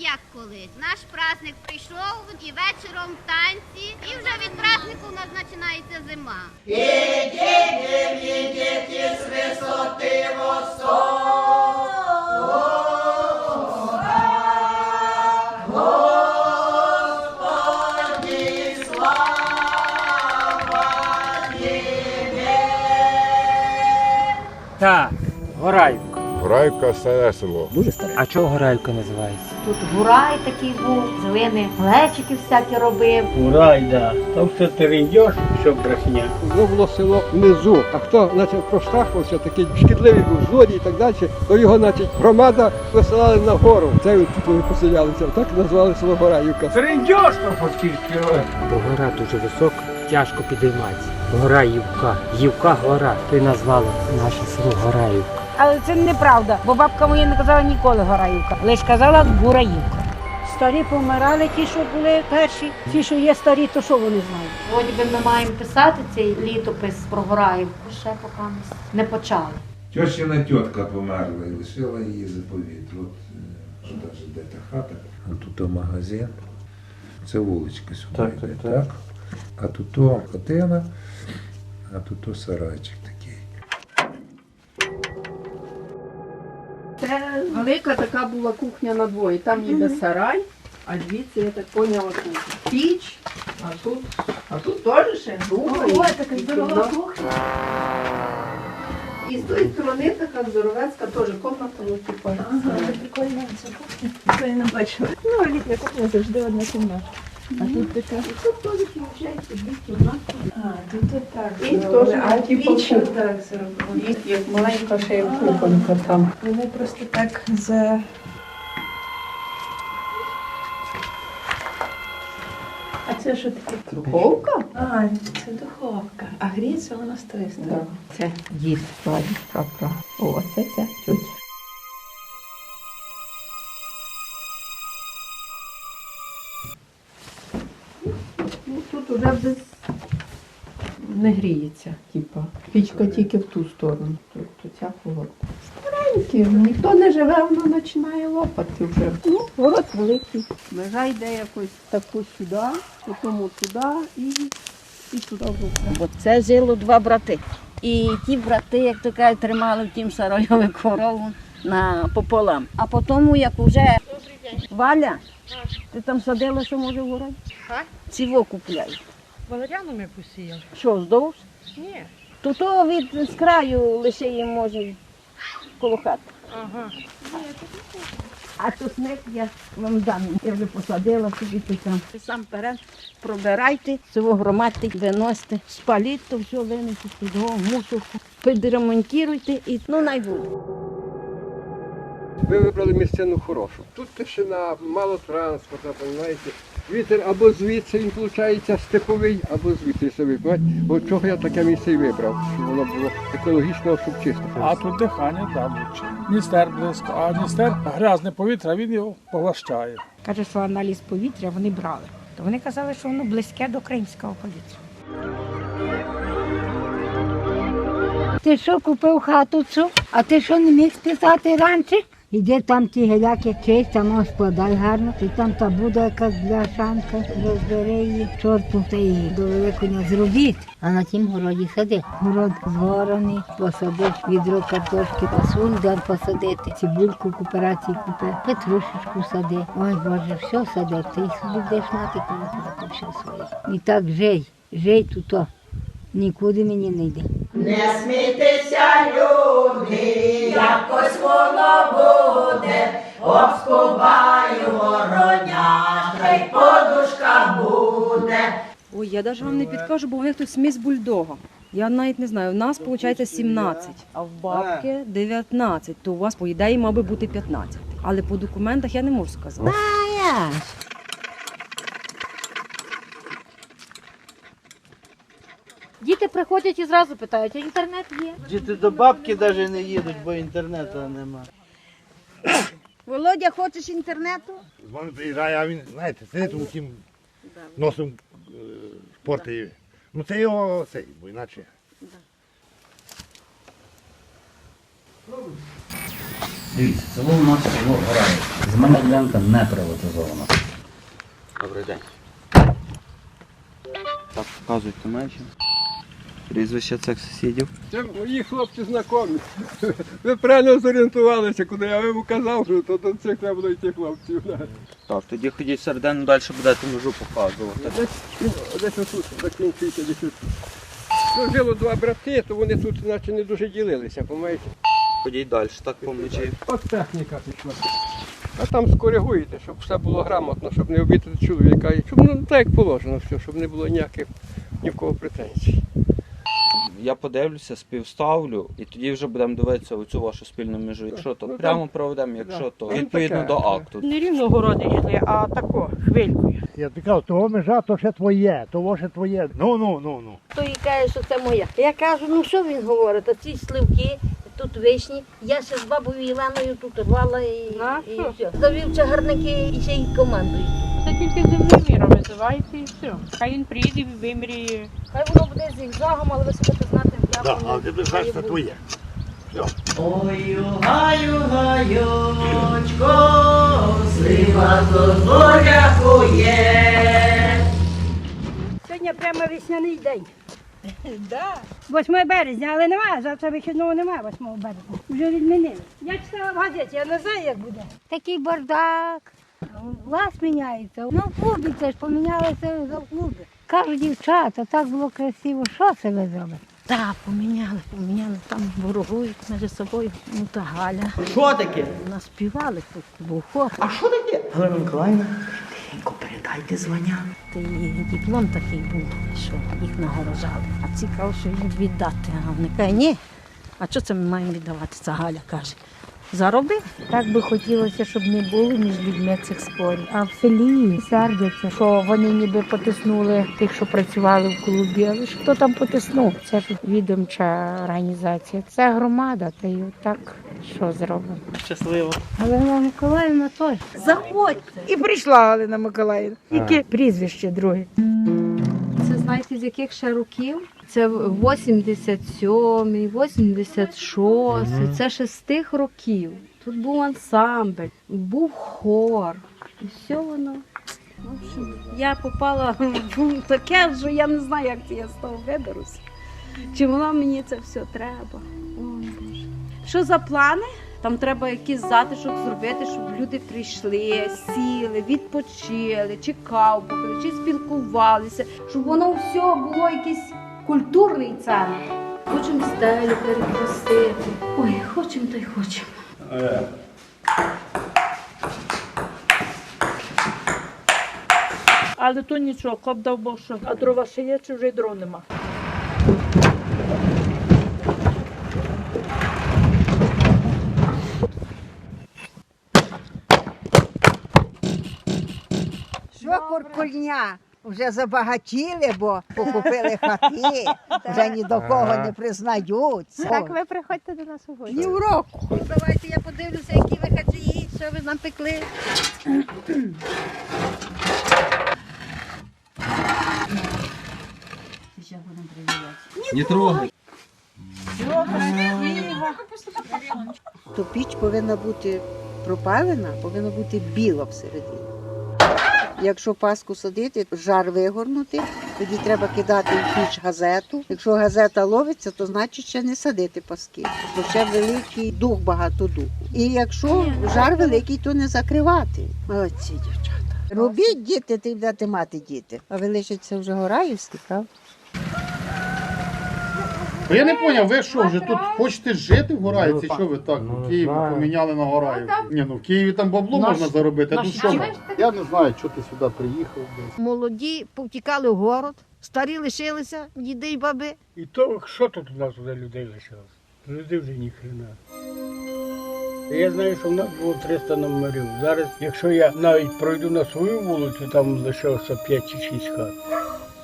як колись. Наш праздник прийшов і вечором танці, і вже від празднику у нас починається зима. Так, Гораюка. Грайка старе село. Дуже старе. А чого Гораюка називається? Тут гурай такий був, з глини глечики всякі робив. Урай, да. Там все ти йдеш, що брехня. Воно було село внизу. А хто значить, проштахувався, такий шкідливий був злодій і так далі, то його значить, громада висилали на гору. Це от тут вони поселялися. Так назвали село. Ти йдеш, то по-кільки. Бо гора дуже висока, тяжко підійматися. Гора Ювка. Ювка гора. То й назвали наше село Гораївка. Але це неправда, бо бабка моя не казала ніколи Гораївка, лише казала Гураївка. Старі помирали, ті, що були перші, ті, що є старі, то що вони знають? Вроді би ми маємо писати цей літопис про Гораївку, ще поки не почали. Тьощина тітка померла і лишила її заповіт. От, е, що даже де та хата. А тут то магазин. Це вуличка сюди Так, йде, так, так? А тут то хатина, а тут то сарайчик Це велика така була кухня на двоє. Там ніби сарай, а звідси, я так поняла, тут піч, а тут, а тут теж ще груба. і- така і кімната. І з тої сторони така здоровецька теж комната, ну типу. Прикольно, це кухня. Це я не бачила. Ну, літня кухня завжди одна кімната. А тут така. Тут теж виходить дві кімнати. А, тут так. І теж так зробили. як маленька ще є кухонька там. Вони просто так за... А це що таке? Духовка? А, це духовка. А гріється вона з тої сторони. Це дід папа. О, це ця тютя. Тут уже без не гріється, типа. Пічка тільки в ту сторону. Тут, тут ця холодна. Старенькі, ніхто не живе, воно починає лопати вже. Ну, город великий. Межа йде якось таку сюди, потім туди і, і туди вже. Бо це жило два брати. І ті брати, як то кажуть, тримали в тім сарайові корову на пополам. А потім, як вже Валя, ти там садила, що може в городі? Ціво купляй. Валеріану ми посіяли? Що, здовж? Ні. То то від з краю лише їм може коло хати. Ага. А то я вам дам. Я вже посадила собі там. Ти сам перед пробирайте, цього громадьте, виносите, спаліть, то все винесете туди, мусорку, підремонтуйте і ну най Ви вибрали місцину хорошу. Тут тишина, мало транспорту, розумієте. Вітер або звідси він виходить степовий, або звідси собі. От чого я таке місце і вибрав, щоб воно було екологічно, щоб чисто. А тут дихання там лучше. Дністер близько, а Дністер грязне повітря, він його поглощає. Каже, що аналіз повітря вони брали. То вони казали, що воно близьке до кримського повітря. Ти що купив хату цю? А ти що не міг списати раніше? Іди там ті геляки чисть, там складай гарно. Ти там та буде якась бляшанка, розбери її, чорту та її до великоня зробіть. А на тім городі сади. Город згорений, посадиш відро картошки, посунь, де посадити. Цибульку кооперації купи, петрушечку сади. Ой Боже, все сади. Ти собі будеш мати коли все своє. І так жий, жий тут. Нікуди мені не йде. Ой, я навіть вам не підкажу, бо у них тут смесь бульдога. Я навіть не знаю, у нас виходить 17, а в бабки 19, то у вас, по ідеї, мав би бути 15. Але по документах я не можу сказати. Діти приходять і зразу питають, а інтернет є? Діти до бабки навіть не їдуть, бо інтернету нема. Володя, хочеш інтернету? З вами приїжджає, а він, знаєте, сидить у тім носом е, шпортає. Ну це його цей, бо іначе. Дивіться, село у нас село Гораїв. Земельна ділянка не приватизована. Добрий день. Так, показуйте межі. Прізвище цих сусідів. Це мої хлопці знайомі. Ви правильно зорієнтувалися, куди я йому казав, що то до цих треба йти хлопців. Так, тоді ходіть середину, далі будете межу показувати. Десь, десь отут закінчується, десь тут. Ну, жило два брати, то вони тут наче не дуже ділилися, помаєте. Ходіть далі, так по межі. От техніка пішла. А там скоригуєте, щоб все було грамотно, щоб не обідати чоловіка. Щоб ну так як положено все, щоб не було ніяких ні в кого претензій. Я подивлюся, співставлю, і тоді вже будемо дивитися оцю вашу спільну межу. Якщо то Ну, прямо там- проведемо, якщо да. то Ну, відповідно до акту. Не рівно городи йшли, а тако, хвилькою. Я ти кажу, того межа, то ще твоє, того ще твоє. Ну, ну, ну, ну. То і каже, що це моя. Я кажу, ну що він говорить, а ці сливки, тут вишні. Я ще з бабою Іваною тут рвала і, і все. Завів чагарники і ще й командують. Це тільки землеміра визиваєте і все. Хай він приїде і виміряє. Хай воно буде зігзагом, але ви себе знати, як Да, воно але ти знаєш, має це бути. твоє. Ой, гаю, гаючко, слива до зоря є. Сьогодні прямо весняний день. Да. 8 березня, але немає, завтра вихідного немає 8 березня. Вже відмінили. Я читала в газеті, я не знаю, як буде. Такий бардак. Влас міняється. Ну, в клубі це ж помінялися за клуби. Кажуть, дівчата, так було красиво. Що це ви зробите? Так, поміняли, поміняли, там ворогують між собою. Ну та Галя. Що таке? Наспівали тут, був хор. А що таке? Галина Миколаївна, тихенько передайте звання. Та і диплом такий був, що їх нагорожали. А ці кажуть, що їм віддати. А вони кажуть, ні. А що це ми маємо віддавати? Це Галя каже. Заробив. Так би хотілося, щоб не було між людьми цих спорів. А в селі сердяться, що вони ніби потиснули тих, що працювали в клубі. Але ж хто там потиснув? Це ж відомча організація. Це громада, та й так що зробимо. Щасливо. Галина Миколаївна теж. Заходьте. І прийшла Галина Миколаївна. Яке прізвище друге. Знаєте, з яких ще років? Це 87-й, 86-й, це ще з тих років. Тут був ансамбль, був хор. І все воно. В общем, я попала в таке, що я не знаю, як це я з того виберуся. Чи воно мені це все треба? Ой, Боже. Що за плани? Там треба якийсь затишок зробити, щоб люди прийшли, сіли, відпочили, чи каву попили, чи спілкувалися, щоб воно все було якийсь культурний центр. Хочемо стелю перекрасити. Ой, хочемо та й хочемо. Але то нічого, коп дав Бог, що. А дрова ще є, чи вже й дров нема. Що куркульня? Вже забагатіли, бо покупили хати, вже ні до кого не признаються. Так ви приходьте до нас у гості. Ні в року. Давайте я подивлюся, які ви хаджії, що ви нам пекли. Не трогай. То піч повинна бути пропалена, повинна бути біла всередині. Якщо паску садити, жар вигорнути, тоді треба кидати в піч газету. Якщо газета ловиться, то значить ще не садити паски, бо ще великий дух, багато духу. І якщо жар великий, то не закривати. Молодці, дівчата. Робіть діти, ти будете мати діти. А ви лишиться вже гораївські, правда? Ну, Я не зрозумів, ви що, вже тут хочете жити в Гораївці? Що ви так Ну, в Києві знаю. поміняли на Гораївку? Ні, ну в Києві там бабло Наш- можна заробити, а наш тут що? Я не знаю, що ти сюди приїхав. Молоді повтікали в город, старі лишилися, діди й баби. І то, що тут у нас вже людей лишилось? Людей вже ніхрена. Я знаю, що в нас було 300 номерів. Зараз, якщо я навіть пройду на свою вулицю, там лишилося 5 чи 6 хат,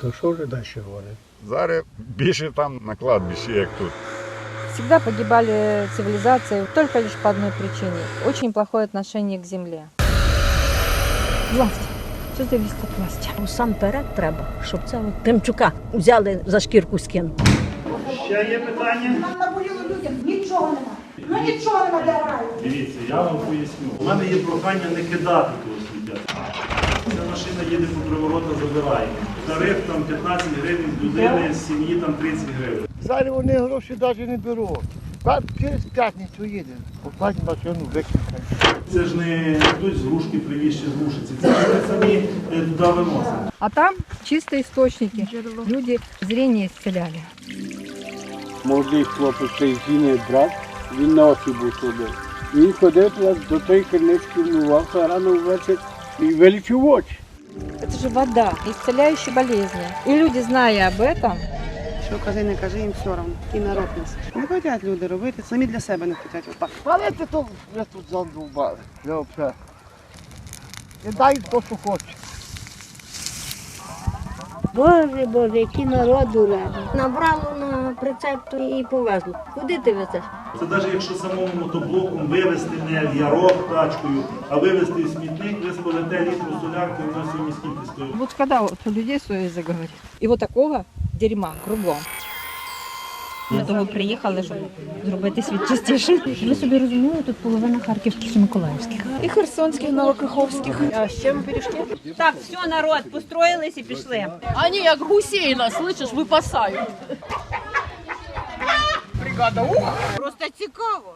то що вже далі говорити? Зараз більше там на кладбищі, як тут. Всегда погибали цивилизации только лишь по одной причине. Очень плохое отношение к земле. Власть. Це завісить від власті. Усамперед треба, щоб це от Тимчука взяли за шкірку скинули. Ще є питання? Нам наболіло людям, нічого немає. Ну нічого не набираю. Дивіться, я вам поясню. У мене є прохання не кидати сміття. Ця машина їде по приворота, забирає. Тариф там 15 гривень з людини, з сім'ї там 30 гривень. Зараз вони гроші навіть не беруть. Через п'ятницю їде. Оплатить машину, викликає. Це ж не хтось з грушки привіз чи з Рушиці. Це ж ми самі е, туди виносимо. А там чистые источники. Люди зрение исцеляли. Молодий хлопець, цей Зіни брат, він на очі був туди. Він ходив до тої криниці, вмивався рано ввечері і вилічив очі. Это же вода, исцеляющая болезни. И люди, зная об этом, Що кажи, не кажи, їм все одно. І народ нас. Не хочуть люди робити, самі для себе не хочуть. Отак. Палити то вже тут задовбали. Я вже. Не дай хто, що хоче. Боже, Боже, який народу раді. Набрало на прицеп то і повезло. Куди ти везеш? Це навіть якщо самому мотоблоком вивезти не в ярок тачкою, а вивезти в ви спалите солярки, у нас сьогодні скільки стоїть. вот когда вот у людей совесть заговорит. И вот такого дерьма кругом. Ми того приїхали, щоб зробити світ чистішим. Ви собі розуміли, тут половина харківських і миколаївських. И херсонских, новокаховских. А с чем перешли? Так, все, народ, построїлись і пішли. Они як гусей нас, слышишь, выпасают. Бригада, ух! Просто цікаво.